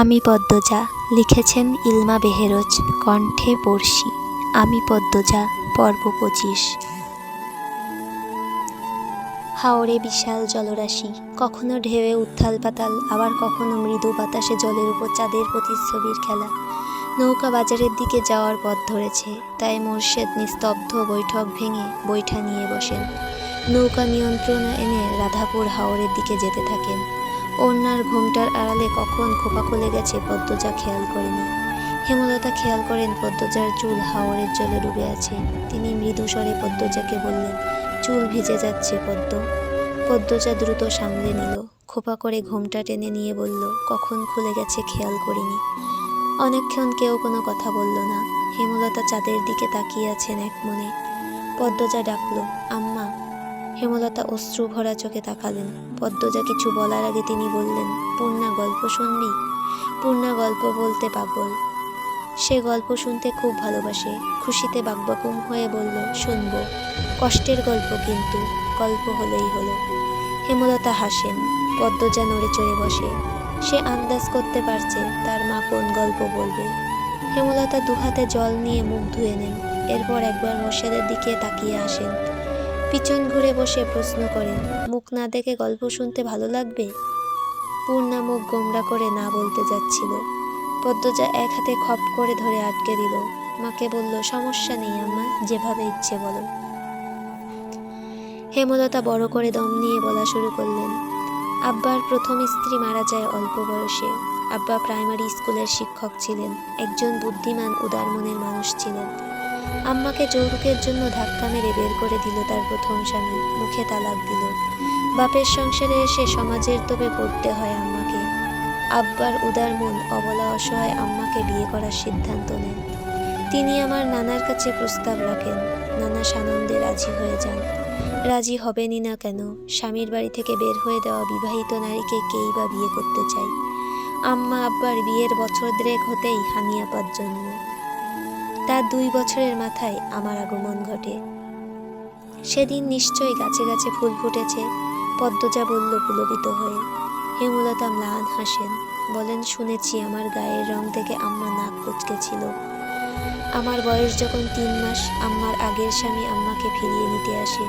আমি পদ্মজা, লিখেছেন ইলমা বেহেরোজ, কণ্ঠে পড়শি আমি পদ্মজা, পর্ব পঁচিশ। হাওরে বিশাল জলরাশি, কখনো ঢেউয়ে উত্থাল পাতাল, আবার কখনো মৃদু বাতাসে জলের উপর চাঁদের প্রতিচ্ছবির খেলা। নৌকা বাজারের দিকে যাওয়ার পথ ধরেছে, তাই মোর্শেদ নিস্তব্ধ বৈঠক ভেঙে বৈঠা নিয়ে বসেন। নৌকা নিয়ন্ত্রণ এনে রাধাপুর হাওরের দিকে যেতে থাকেন। অন্যার ঘোমটার আড়ালে কখন খোপা খুলে গেছে পদ্মজা খেয়াল করেনি। হেমলতা খেয়াল করেন পদ্মজার চুল হাওরের জলে ডুবে আছে। তিনি মৃদু স্বরে পদ্মজাকে বললেন, চুল ভিজে যাচ্ছে পদ্ম। পদ্মজা দ্রুত সামলে নিল, খোপা করে ঘোমটা টেনে নিয়ে বলল, কখন খুলে গেছে খেয়াল করিনি। অনেকক্ষণ কেউ কোনো কথা বলল না। হেমলতা চাঁদের দিকে তাকিয়ে আছেন এক মনে। পদ্মজা ডাকল, আম্মা হেমলতা অশ্রু ভরা চোখে তাকালেন। পদ্মজা কিছু বলার আগে তিনি বললেন, পূর্ণা, গল্প শুনবি পূর্ণা, গল্প বলতে পাগল। সে গল্প শুনতে খুব ভালোবাসে। খুশিতে বাকবাকুম হয়ে বলল, শুনব। কষ্টের গল্প কিন্তু, গল্প হলেই হলো। হেমলতা হাসেন, পদ্মজা নড়ে চড়ে বসে। সে আন্দাজ করতে পারছে, তার মা কোন গল্প বলবে? হেমলতা দুহাতে জল নিয়ে মুখ ধুয়ে নেন। এরপর একবার মোর্শেদের দিকে তাকিয়ে আসেন। পিছন ঘুরে বসে প্রশ্ন করেন মুখ না দেখে গল্প শুনতে ভালো লাগবে? পূর্ণা মুখ গোমরা করে না বলতে যাচ্ছিল। পদ্মজা এক হাতে খপ করে ধরে আটকে দিল। মাকে বলল, সমস্যা নেই আম্মা, যেভাবে ইচ্ছে বলো। হেমলতা বড় করে দম নিয়ে বলা শুরু করলেন, আব্বার প্রথম স্ত্রী মারা যায় অল্প বয়সে। আব্বা প্রাইমারি স্কুলের শিক্ষক ছিলেন, একজন বুদ্ধিমান, উদার মনের মানুষ ছিলেন। আম্মাকে যৌতুকের জন্য ধাক্কা মেরে বের করে দিল তার প্রথম স্বামী, মুখে তালাক দিল। বাপের সংসারে এসে সমাজের তোপে পড়তে হয় আম্মাকে। আব্বার উদার মন অবলা অসহায় আম্মাকে বিয়ে করার সিদ্ধান্ত নেন তিনি আমার নানার কাছে প্রস্তাব রাখেন, নানা সানন্দে রাজি হয়ে যান। রাজি হবেনই না কেন? স্বামীর বাড়ি থেকে বের হয়ে দেওয়া বিবাহিত নারীকে কেই বা বিয়ে করতে চাই আম্মা আব্বার বিয়ের বছর দেড়েক হতেই হানিয়াপাত জন্ম তার দুই বছরের মাথায় আমার আগমন ঘটে। সেদিন নিশ্চয়ই গাছে গাছে ফুল ফুটেছে, পদ্মজা বলল পুলকিত হয়ে। হেমলতা ম্লান হাসেন, বলেন, শুনেছি আমার গায়ের রং থেকে আম্মা নাক কুচকেছিল আমার বয়স যখন তিন মাস, আম্মার আগের স্বামী আম্মাকে ফিরিয়ে নিতে আসে।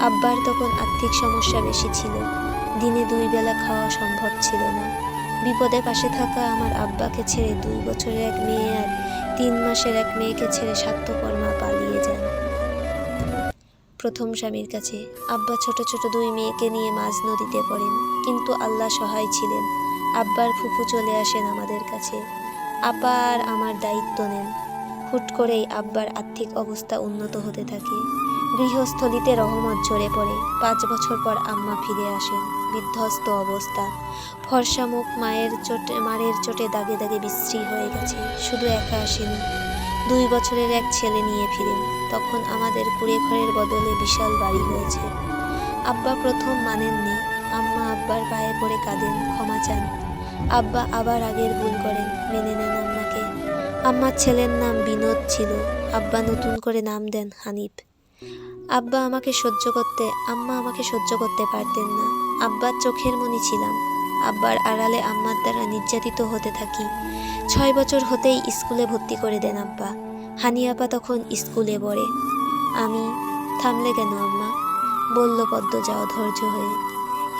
আব্বার তখন আর্থিক সমস্যা বেশি ছিল। দিনে দুই বেলা খাওয়া সম্ভব ছিল না। বিপদে পাশে থাকা আমার আব্বাকে ছেড়ে দুই বছরের এক মেয়ে আর তিন মাসের এক মেয়েকে ছেড়ে স্বার্থপর মা পালিয়ে যান। প্রথম স্বামীর কাছে আব্বা ছোট ছোট দুই মেয়েকে নিয়ে মাঝ নদীতে পড়েন, কিন্তু আল্লাহ সহায় ছিলেন। আব্বার ফুফু চলে আসেন আমাদের কাছে। আব্বা আর আমার দায়িত্ব নেন। হুট করেই আব্বার আর্থিক অবস্থা উন্নত হতে থাকে। গৃহস্থলিতে রহমত ঝরে পড়ে। পাঁচ বছর পর আম্মা ফিরে আসেন। বিধ্বস্ত অবস্থা। ফর্সা মুখ মায়ের চোটে মারের চোটে দাগে দাগে বিশ্রী হয়ে গেছে। শুধু একা আসেনি। দুই বছরের এক ছেলে নিয়ে ফিরেন। তখন আমাদের কুড়ে ঘরের বদলে বিশাল বাড়ি হয়েছে। আব্বা প্রথম মানেননি। আম্মা আব্বার পায়ে পড়ে কাঁদেন, ক্ষমা চান। আব্বা আবার আগের ভুল করেন, মেনে নেন আম্মার ছেলের নাম বিনোদ ছিল। আব্বা নতুন করে নাম দেন হানিফ। আব্বা আমাকে সহ্য করতে, আম্মা আমাকে সহ্য করতে পারতেন না। আব্বার চোখের মনি ছিলাম। আব্বার আড়ালে আম্মার দ্বারা নির্যাতিত হতে থাকি। ছয় বছর হতেই স্কুলে ভর্তি করে দেন আব্বা। হানি আপা তখন স্কুলে পড়ে। আমি, থামলে কেন আম্মা? বলল পদ্মজা ধৈর্য হয়ে।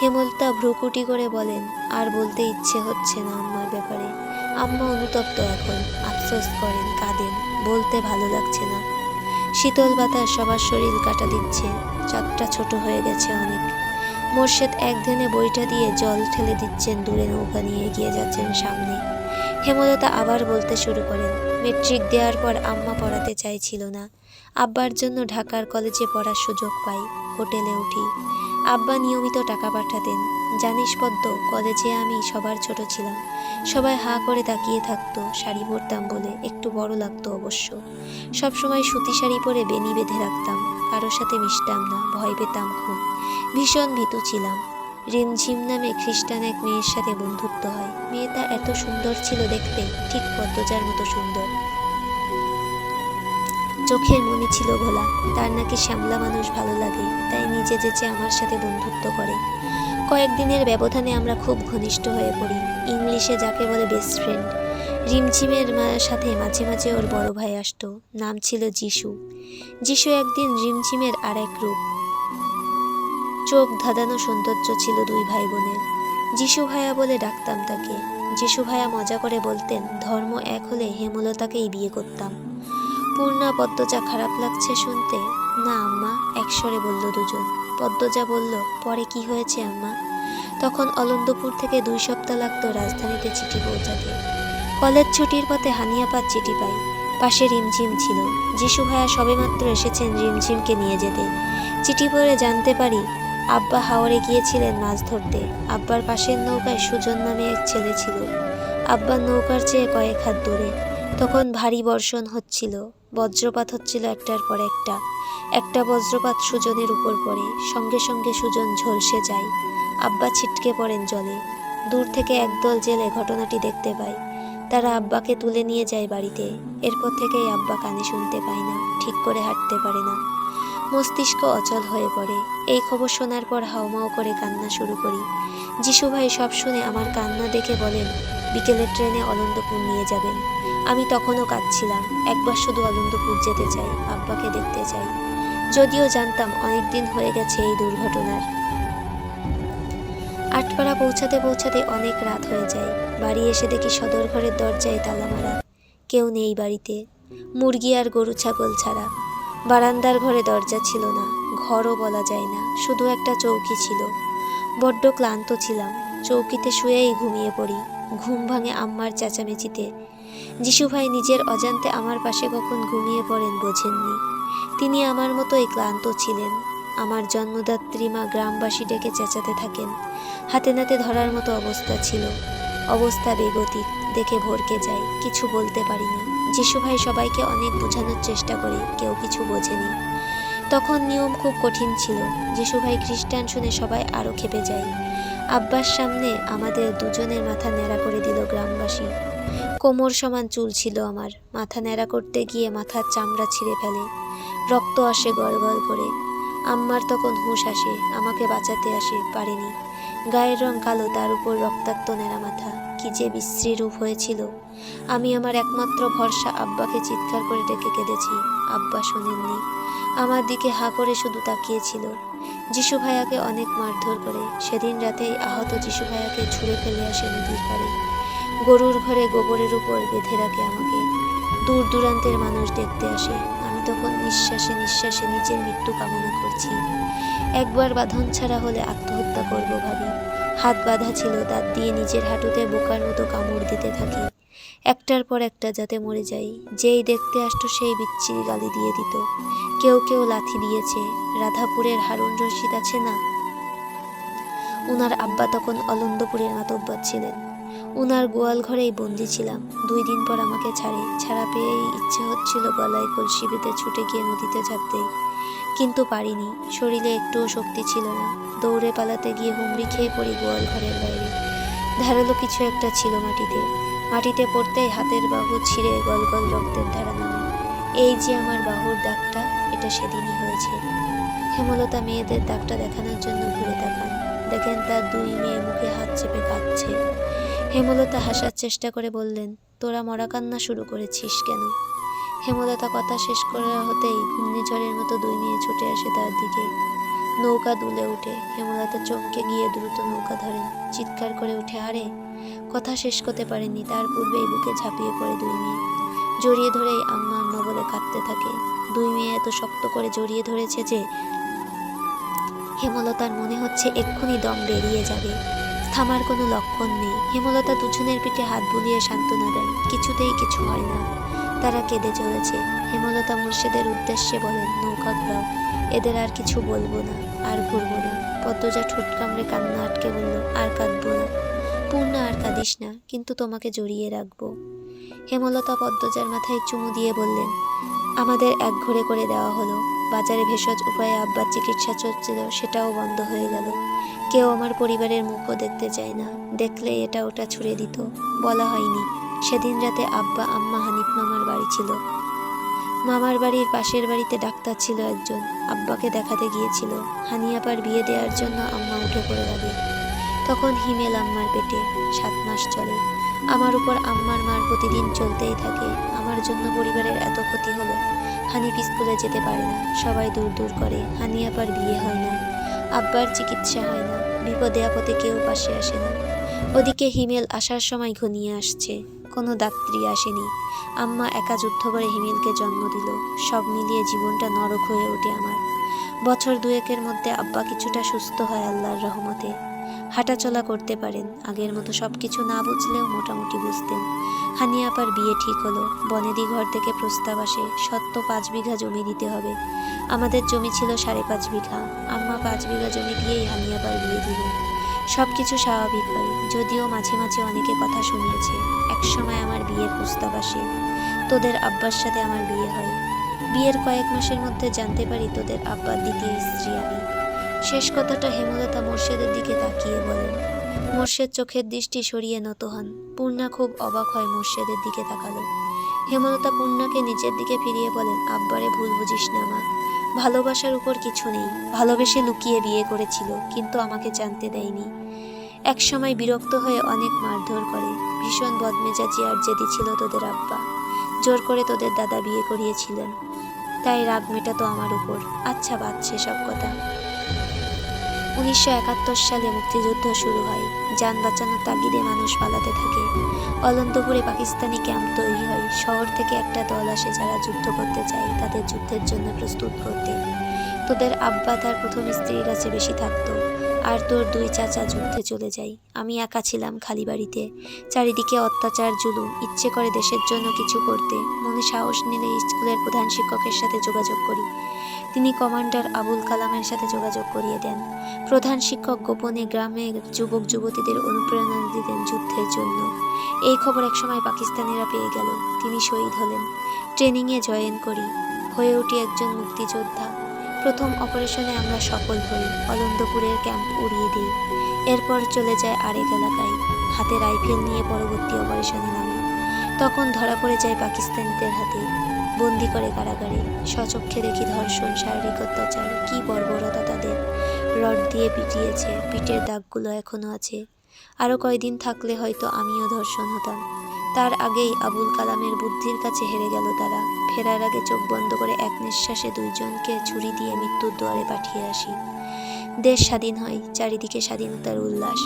হেমলতা ভ্রুকুটি করে বলেন, আর বলতে ইচ্ছে হচ্ছে না আম্মার ব্যাপারে। আম্মা অনুতপ্ত এখন আফসোস করেন কাঁদেন বলতে ভালো লাগছে না। শীতল বাতাস সবার শরীর কাটা দিচ্ছে, চাঁদটা ছোট হয়ে গেছে অনেক। মোর্শেদ এক ধ্যানে বইটা দিয়ে জল ঠেলে দিচ্ছেন, দূরে নৌকা নিয়ে এগিয়ে যাচ্ছেন সামনে। হেমলতা আবার বলতে শুরু করেন, মেট্রিক দেওয়ার পর আম্মা পড়াতে চাইছিল না। আব্বার জন্য ঢাকার কলেজে পড়ার সুযোগ পাই, হোটেলে উঠি। আব্বা নিয়মিত টাকা পাঠাতেন জানিস পদ্ম, কলেজে আমি সবার ছোট ছিলাম। সবাই হা করে তাকিয়ে থাকতো, শাড়ি পরতাম বলে একটু বড় লাগতো অবশ্য। সবসময় সুতি শাড়ি পরে বেনি বেঁধে রাখতাম, কারোর সাথে মিশতাম না, ভয় পেতাম খুব। ভীষণ ভীতু ছিলাম। রিমঝিম নামে খ্রিস্টান এক মেয়ের সাথে বন্ধুত্ব হয়। মেয়েটা এত সুন্দর ছিল দেখতে, ঠিক পদ্মজার মতো সুন্দর। চোখের মনি ছিল ভোলা তার নাকি শ্যামলা মানুষ ভালো লাগে, তাই নিজে যেচে আমার সাথে বন্ধুত্ব করে। কয়েকদিনের ব্যবধানে আমরা খুব ঘনিষ্ঠ হয়ে পড়ি। ইংলিশে যাকে বলে বেস্ট ফ্রেন্ড রিমঝিমের সাথে মাঝে মাঝে ওর বড় ভাই আসতো। নাম ছিল যিশু। যিশু একদিন রিমঝিমের আর এক রূপ। চোখ ধাঁধানো সৌন্দর্য ছিল দুই ভাই বোনের যিশু ভাইয়া বলে ডাকতাম তাকে। যিশু ভাইয়া মজা করে বলতেন, ধর্ম এক হলে হেমলতাকেই বিয়ে করতাম। পূর্ণা পদ্মজা খারাপ লাগছে শুনতে, না আম্মা, একস্বরে বলল দুজন। পদ্মজা বলল, পরে কি হয়েছে, আম্মা? তখন অলন্দপুর থেকে দুই সপ্তাহ লাগতো রাজধানীতে চিঠি পৌঁছাতে। কলেজ ছুটির পথে হানিয়াপাত চিঠি পাই। পাশে রিমঝিম ছিল। যিশু ভাইয়া সবেমাত্র এসেছেন রিমঝিমকে নিয়ে যেতে। চিঠি পড়ে জানতে পারি, আব্বা হাওড়ে গিয়েছিলেন মাছ ধরতে। আব্বার পাশের নৌকায় সুজন নামে এক ছেলে ছিল। আব্বার নৌকার চেয়ে কয়েক হাত দূরে। তখন ভারী বর্ষণ হচ্ছিল, বজ্রপাত হচ্ছিল একটার পর একটা। একটা বজ্রপাত সুজনের উপর পড়ে, সঙ্গে সঙ্গে সুজন ঝলসে যায়। আব্বা ছিটকে পড়েন জলে। দূর থেকে একদল জেলে ঘটনাটি দেখতে পায় তারা আব্বাকে তুলে নিয়ে যায় বাড়িতে। এরপর থেকেই আব্বা কানে শুনতে পায় না, ঠিক করে হাঁটতে পারে না। মস্তিষ্ক অচল হয়ে পড়ে। এই খবর শোনার পর হাওমাও করে কান্না শুরু করি। যিশু ভাই সব শুনে আমার কান্না দেখে বলেন বিকেলের ট্রেনে অনন্তপুর নিয়ে যাবেন। আমি তখনও কাঁদছিলাম। একবার শুধু আনন্দপুর যেতে চাই, আব্বাকে দেখতে চাই। যদিও জানতাম অনেক দিন হয়ে গেছে এই দুর্ঘটনার। আটপাড়া পৌঁছাতে পৌঁছাতে অনেক রাত হয়ে যায়। বাড়ি এসে দেখি সদর ঘরের দরজায় তালা মারা। কেউ নেই বাড়িতে। মুরগি আর গরু, ছাগল ছাড়া। বারান্দার ঘরে দরজা ছিল না। ঘরও বলা যায় না। শুধু একটা চৌকি ছিল। বড্ড ক্লান্ত ছিলাম। চৌকিতে শুয়েই ঘুমিয়ে পড়ি। ঘুম ভাঙে আম্মার চেঁচামেচিতে। যিশু ভাই নিজের অজান্তে আমার পাশে কখন ঘুমিয়ে পড়েন বোঝেননি। তিনি আমার মতোই ক্লান্ত ছিলেন। আমার জন্মদাত্রী মা গ্রামবাসী ডেকে চেঁচাতে থাকেন। হাতে নাতে ধরার মতো অবস্থা ছিল। অবস্থা বেগতিক, দেখে ভরকে যাই কিছু বলতে পারিনি। যিশু ভাই সবাইকে অনেক বোঝানোর চেষ্টা করে, কেউ কিছু বোঝেনি। তখন নিয়ম খুব কঠিন ছিল। যিশু ভাই খ্রিস্টান শুনে সবাই আরও খেপে যায়। আব্বার সামনে আমাদের দুজনের মাথা ন্যাড়া করে দিল কোমর সমান চুল ছিল আমার। মাথা ন্যাড়া করতে গিয়ে মাথার চামড়া ছিঁড়ে ফেলে। রক্ত আসে গল করে। আম্মার তখন হুঁশ আসে, আমাকে বাঁচাতে আসে, পারেনি। গায়ের রং কালো, তার উপর রক্তাক্ত নেড়া মাথা। কি যে বিশ্রী রূপ হয়েছিল। আমি আমার একমাত্র ভরসা আব্বাকে চিৎকার করে ডেকে কেঁদেছি। আব্বা শোনেননি। আমার দিকে হা করে শুধু তাকিয়েছিল। যিশু ভাইয়াকে অনেক মারধর করে। সেদিন রাতেই আহত যিশু ভাইয়াকে ছুঁড়ে ফেলে আসে নদীর পাড়ে। গরুর ঘরে গোবরের উপর বেঁধে রাখে আমাকে। দূর দূরান্তের মানুষ দেখতে আসে। আমি তখন নিঃশ্বাসে নিঃশ্বাসে নিজের মৃত্যু কামনা করছি। একবার বাঁধন ছাড়া হলে আত্মহত্যা করব ভাবি। হাত বাঁধা ছিল, দাঁত দিয়ে নিজের হাঁটুতে বোকার মতো কামড় দিতে থাকি। একটার পর একটা যাতে মরে যাই। যেই দেখতে আসতো সেই বিচ্ছিরি গালি দিয়ে দিত। কেউ কেউ লাথি দিয়েছে। রাধাপুরের হারুন রশিদ আছে না? উনার আব্বা তখন অলন্দপুরের মাতব্বর ছিলেন। উনার গোয়াল ঘরেই বন্দি ছিলাম। দুই দিন পর আমাকে ছাড়ে। ছাড়া পেয়েই ইচ্ছে হচ্ছিল গলায় কলসি বেঁধে ছুটে গিয়ে নদীতে দেই কিন্তু পারিনি। শরীরে একটুও শক্তি ছিল না। দৌড়ে পালাতে গিয়ে হুমড়ি খেয়ে পড়ি গোয়াল ঘরের বাইরে। ধারালো কিছু একটা ছিল মাটিতে। মাটিতে পড়তেই হাতের বাহু ছিঁড়ে গল গল রক্তের ধারা নামে। এই যে আমার বাহুর দাগটা, এটা সেদিনই হয়েছে। হেমলতা মেয়েদের দাগটা দেখানোর জন্য ঘুরে তাকান। দেখেন তার দুই মেয়ে মুখে হাত চেপে কাঁদছে। হেমলতা হাসার চেষ্টা করে বললেন, তোরা মরা কান্না শুরু করেছিস কেন? হেমলতা কথা শেষ করা হতেই ঘূর্ণিঝড়ের মতো দুই মেয়ে ছুটে আসে তার দিকে। নৌকা দুলে উঠে হেমলতা চমকে গিয়ে দ্রুত নৌকা ধরেন, চিৎকার করে উঠে, আরে, কথা শেষ করতে পারেনি তার পূর্বেই বুকে ঝাঁপিয়ে পড়ে দুই মেয়ে। জড়িয়ে ধরেই আম্মা আম্মা বলে কাঁদতে থাকে। দুই মেয়ে এত শক্ত করে জড়িয়ে ধরেছে যে হেমলতার মনে হচ্ছে এক্ষুনি দম বেরিয়ে যাবে। থামার কোনো লক্ষণ নেই। হেমলতা দুজনের পিঠে হাত বুলিয়ে সান্ত্বনা দেন কিছুতেই কিছু হয় না। তারা কেঁদে চলেছে। হেমলতা মুর্শিদের উদ্দেশ্যে বলেন, নৌকা ঘোরাও। এদের আর কিছু বলব না, আর ঘুরবো না। পদ্মজা ঠোঁট কামড়ে কান্না আটকে বলল, আর কাঁদবো না। পূর্ণা আর কাঁদিস না, কিন্তু তোমাকে জড়িয়ে রাখব। হেমলতা পদ্মজার মাথায় চুমু দিয়ে বললেন, আমাদের এক ঘরে করে দেওয়া হলো। বাজারে ভেষজ উপায়ে আব্বার চিকিৎসা চলছিল, সেটাও বন্ধ হয়ে গেল। কেউ আমার পরিবারের মুখও দেখতে চায় না। দেখলে এটা ওটা ছুড়ে দিত। বলা হয়নি। সেদিন রাতে আব্বা, আম্মা হানিফ মামার বাড়ি ছিল। মামার বাড়ির পাশের বাড়িতে ডাক্তার ছিল একজন। আব্বাকে দেখাতে গিয়েছিল। হানিয়াপার বিয়ে দেওয়ার জন্য আম্মা উঠে পড়ে লাগে। তখন হিমেল আম্মার পেটে সাত মাস চলে। আমার উপর আম্মার মার প্রতিদিন চলতেই থাকে। আমার জন্য পরিবারের এত ক্ষতি হলো। হানিফ স্কুলে যেতে পারে না। সবাই দূর দূর করে। হানিয়াপার বিয়ে হয় না। আব্বার চিকিৎসা হয় না, বিপদে আপদে কেউ পাশে আসে না। ওদিকে হিমেল আসার সময় ঘনিয়ে আসছে, কোনো ডাক্তারি আসেনি। আম্মা একা যুদ্ধ করে হিমেলকে জন্ম দিল, সব মিলিয়ে জীবনটা নরক হয়ে ওঠে আমার। বছর দুয়েকের মধ্যে আব্বা কিছুটা সুস্থ হয় আল্লাহর রহমতে। হাঁটাচলা করতে পারেন, আগের মতো সব কিছু না বুঝলেও মোটামুটি বুঝতেন। হানি আপার বিয়ে ঠিক হলো, বনেদি ঘর থেকে প্রস্তাব আসে, সত্য পাঁচ বিঘা জমি দিতে হবে। আমাদের জমি ছিল সাড়ে পাঁচ বিঘা। আম্মা পাঁচ বিঘা জমি দিয়েই হানি আপার বিয়ে দিলেন সব কিছু স্বাভাবিক হয়, যদিও মাঝে মাঝে অনেকে কথা শুনিয়েছে একসময় আমার বিয়ের প্রস্তাব আসে, তোদের আব্বার সাথে আমার বিয়ে হয়। বিয়ের কয়েক মাসের মধ্যে জানতে পারি তোদের আব্বার দ্বিতীয় স্ত্রী আমি। শেষ কথাটা হেমলতা মোর্শেদের দিকে তাকিয়ে বলেন মোর্শেদ চোখের দৃষ্টি সরিয়ে নত হন। পূর্ণা খুব অবাক হয় মোর্শেদের দিকে তাকালো। হেমলতা পূর্ণাকে নিজের দিকে ফিরিয়ে বলেন, আব্বারে ভুল বুঝিস না মা। ভালোবাসার উপর কিছু নেই। ভালোবেসে লুকিয়ে বিয়ে করেছিল, কিন্তু আমাকে জানতে দেয়নি। এক সময় বিরক্ত হয়ে অনেক মারধর করে। ভীষণ বদমেজাজি আর জেদি ছিল তোদের আব্বা। জোর করে তোদের দাদা বিয়ে করিয়েছিলেন। তাই রাগ মেটাতো আমার উপর। আচ্ছা বাদ সব কথা। উনিশশো একাত্তর সালে মুক্তিযুদ্ধ শুরু হয়। যান বাঁচানোর তাগিদে মানুষ পালাতে থাকে। অলন্তপুরে পাকিস্তানি ক্যাম্প তৈরি হয়। শহর থেকে একটা দল আসে যারা যুদ্ধ করতে চায়। তাদের যুদ্ধের জন্য প্রস্তুত করতে। তোদের আব্বা তার প্রথম স্ত্রীর কাছে বেশি থাকতো। আর তোর দুই চাচা যুদ্ধে চলে যাই আমি একা ছিলাম খালি বাড়িতে। চারিদিকে অত্যাচার, জুলুম, ইচ্ছে করে দেশের জন্য কিছু করতে। মনে সাহস নিলে স্কুলের প্রধান শিক্ষকের সাথে যোগাযোগ করি। তিনি কমান্ডার আবুল কালামের সাথে যোগাযোগ করিয়ে দেন। প্রধান শিক্ষক গোপনে গ্রামের যুবক যুবতীদের অনুপ্রেরণা দিতেন যুদ্ধের জন্য। এই খবর একসময় পাকিস্তানিরা পেয়ে গেল। তিনি শহীদ হলেন। ট্রেনিংয়ে জয়েন করি। হয়ে উঠি একজন মুক্তিযোদ্ধা। প্রথম অপারেশনে আমরা সফল হই। অলন্দপুরের ক্যাম্প উড়িয়ে দিই। এরপর চলে যায় আরেক এলাকায়। হাতে রাইফেল নিয়ে পরবর্তী অপারেশনে নামে। তখন ধরা পড়ে যায় পাকিস্তানিদের হাতে। বন্দি করে কারাগারে। সচক্ষে দেখি ধর্ষণ, শারীরিক অত্যাচার, কি বর্বরতা তাদের। রড দিয়ে পিটিয়েছে, পিঠের দাগগুলো এখনও আছে। আরও কয়দিন থাকলে হয়তো আমিও ধর্ষণ হতাম। তার আগেই আবুল কালামের বুদ্ধির কাছে হেরে গেল তারা। ফেরার আগে চোখ বন্ধ করে এক নিঃশ্বাসে দুইজনকে ছুরি দিয়ে মৃত্যুর দুয়ারে পাঠিয়ে আসি। দেশ স্বাধীন হয়, চারিদিকে স্বাধীনতার উল্লাস।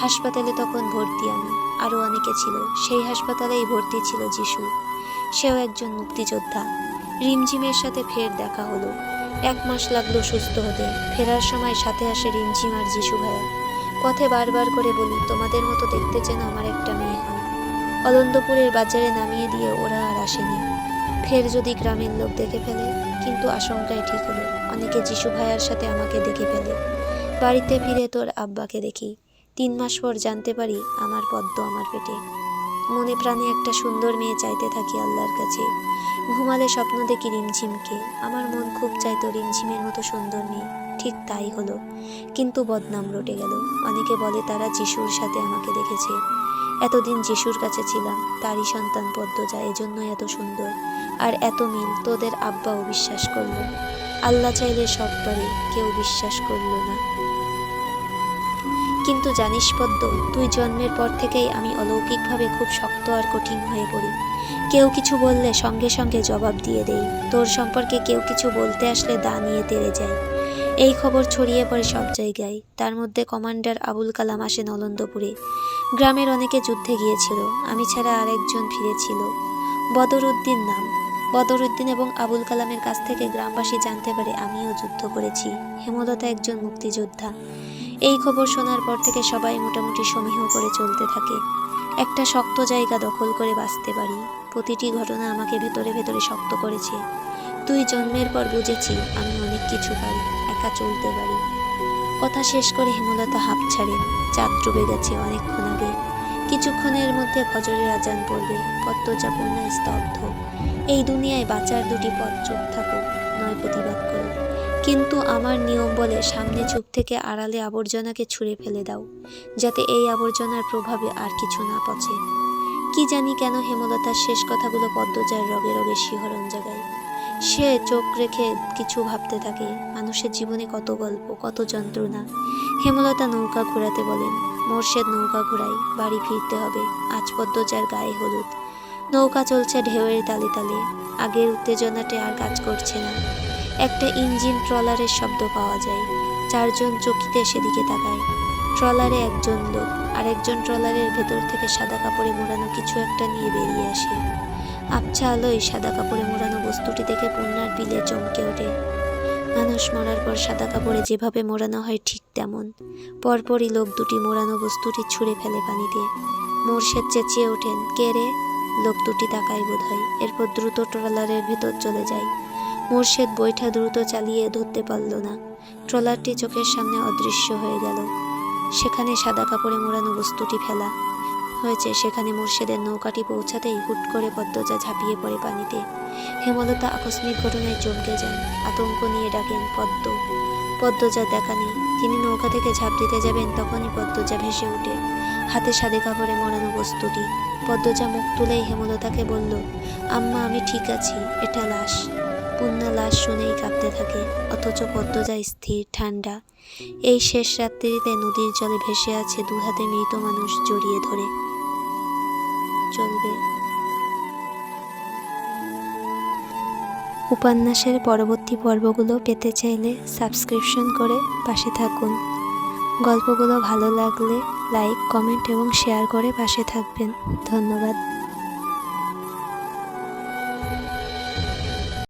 হাসপাতালে তখন ভর্তি আমি আরও অনেকে ছিল। সেই হাসপাতালেই ভর্তি ছিল যিশু। সেও একজন মুক্তিযোদ্ধা। রিমঝিমের সাথে ফের দেখা হলো। এক মাস লাগল সুস্থ হতে। ফেরার সময় সাথে আসে রিমঝিম আর যিশু ভাইয়া পথে বারবার করে বলি, তোমাদের মতো দেখতে যেন আমার একটা মেয়ে হয়। অলন্দপুরের বাজারে নামিয়ে দিয়ে ওরা আর আসেনি। ফের যদি গ্রামের লোক দেখে ফেলে, কিন্তু আশঙ্কায় ঠিক হলো। অনেকে যিশু ভাইয়ার সাথে আমাকে দেখে ফেলে। বাড়িতে ফিরে তোর আব্বাকে দেখি। তিন মাস পর জানতে পারি, আমার পদ্ম আমার পেটে। মনে প্রাণে একটা সুন্দর মেয়ে চাইতে থাকি আল্লাহর কাছে। ঘুমালে স্বপ্ন দেখি রিমঝিমকে। আমার মন খুব চাইতো রিমঝিমের মতো সুন্দর মেয়ে। ঠিক তাই হলো। কিন্তু বদনাম রটে গেল। অনেকে বলে তারা যিশুর সাথে আমাকে দেখেছে। এতদিন যিশুর কাছে ছিলাম, তারই সন্তান পদ্মজা এজন্যই এত সুন্দর। আর এত মিল, তোদের আব্বাও বিশ্বাস করল। আল্লাহ চাইলে সব পারে, কেউ বিশ্বাস করল না। কিন্তু জানিস পদ্ম, তুই জন্মের পর থেকেই আমি অলৌকিকভাবে খুব শক্ত আর কঠিন হয়ে পড়ি। কেউ কিছু বললে সঙ্গে সঙ্গে জবাব দিয়ে দেই। তোর সম্পর্কে কেউ কিছু বলতে আসলে দা নিয়ে তেড়ে যায়। এই খবর ছড়িয়ে পড়ে সব জায়গায়। তার মধ্যে কমান্ডার আবুল কালাম আসেন অলন্দপুরে গ্রামের অনেকে যুদ্ধে গিয়েছিল। আমি ছাড়া আরেকজন ফিরেছিল। বদর উদ্দিন নাম। বদর উদ্দিন এবং আবুল কালামের কাছ থেকে গ্রামবাসী জানতে পারে আমিও যুদ্ধ করেছি। হেমলতা একজন মুক্তিযোদ্ধা। এই খবর শোনার পর থেকে সবাই মোটামুটি সমীহ করে চলতে থাকে। একটা শক্ত জায়গা দখল করে বাঁচতে পারি। প্রতিটি ঘটনা আমাকে ভেতরে ভেতরে শক্ত করেছে। তুই জন্মের পর বুঝেছি, আমি অনেক কিছু পারি, একা চলতে পারি। কথা শেষ করে হেমলতা হাঁপ ছাড়ে। চাঁদ ডুবে গেছে অনেকক্ষণ আগে। কিছুক্ষণের মধ্যে ফজরের আজান পড়বে। পদ্মচাপূর্ণা স্তব্ধ। এই দুনিয়ায় বাঁচার দুটি পথ চোখ থাকুক, নয় প্রতিবাদ করো কিন্তু আমার নিয়ম বলে সামনে চুপ থেকে আড়ালে আবর্জনাকে ছুঁড়ে ফেলে দাও, যাতে এই আবর্জনার প্রভাবে আর কিছু না পচে। কি জানি কেন হেমলতার শেষ কথাগুলো পদ্মজার রগে রগে শিহরণ জাগায়। সে চোখ রেখে কিছু ভাবতে থাকে, মানুষের জীবনে কত গল্প, কত যন্ত্রণা। হেমলতা নৌকা ঘোরাতে বলেন মোর্শেদ নৌকা ঘোরাই, বাড়ি ফিরতে হবে, আজ পদ্মজার গায়ে হলুদ। নৌকা চলছে ঢেউয়ের তালে তালে, আগের উত্তেজনাটে আর কাজ করছে না। একটা ইঞ্জিন ট্রলারের শব্দ পাওয়া যায়। চারজন চকিতে সেদিকে তাকায়। ট্রলারে একজন লোক আর একজন ট্রলারের ভেতর থেকে সাদা কাপড়ে মোড়ানো কিছু একটা নিয়ে বেরিয়ে আসে। আবছা আলোয় সাদা কাপড়ে মোড়ানো বস্তুটি দেখে পূর্ণার পিলে চমকে ওঠে। মানুষ মরার পর সাদা কাপড়ে যেভাবে মোড়ানো হয় ঠিক তেমন। পরপরই লোক দুটি মোড়ানো বস্তুটি ছুঁড়ে ফেলে পানিতে। মোর্শেদ চেঁচিয়ে ওঠেন, কে রে? লোক দুটি তাকায় বোধ হয় এরপর দ্রুত ট্রলারের ভেতর চলে যায়। মোর্শেদ বৈঠা দ্রুত চালিয়ে ধরতে পারল না। ট্রলারটি চোখের সামনে অদৃশ্য হয়ে গেল। সেখানে সাদা কাপড়ে মোড়ানো বস্তুটি ফেলা হয়েছে। সেখানে মোর্শেদের নৌকাটি পৌঁছাতেই হুট করে পদ্মজা ঝাঁপিয়ে পড়ে পানিতে। হেমলতা আকস্মিক ঘটনায় চমকে যান। আতঙ্ক নিয়ে ডাকেন পদ্ম। পদ্মজা দেখা নেই। তিনি নৌকা থেকে ঝাঁপ দিতে যাবেন তখনই পদ্মজা ভেসে ওঠে। হাতে সাদে কাপড়ে মরানো বস্তুটি। পদ্মজা মুখ তুলেই হেমলতাকে বলল, আম্মা, আমি ঠিক আছি। এটা লাশ। পুণ্যা লাশ শুনেই কাঁপতে থাকে, অথচ পদ্মজা স্থির ঠান্ডা এই শেষ রাত্রিতে নদীর জলে ভেসে আছে দু হাতে মৃত মানুষ জড়িয়ে ধরে। চলবে। উপন্যাসের পরবর্তী পর্বগুলো পেতে চাইলে সাবস্ক্রিপশন করে পাশে থাকুন। গল্পগুলো ভালো লাগলে লাইক, কমেন্ট এবং শেয়ার করে পাশে থাকবেন। ধন্যবাদ।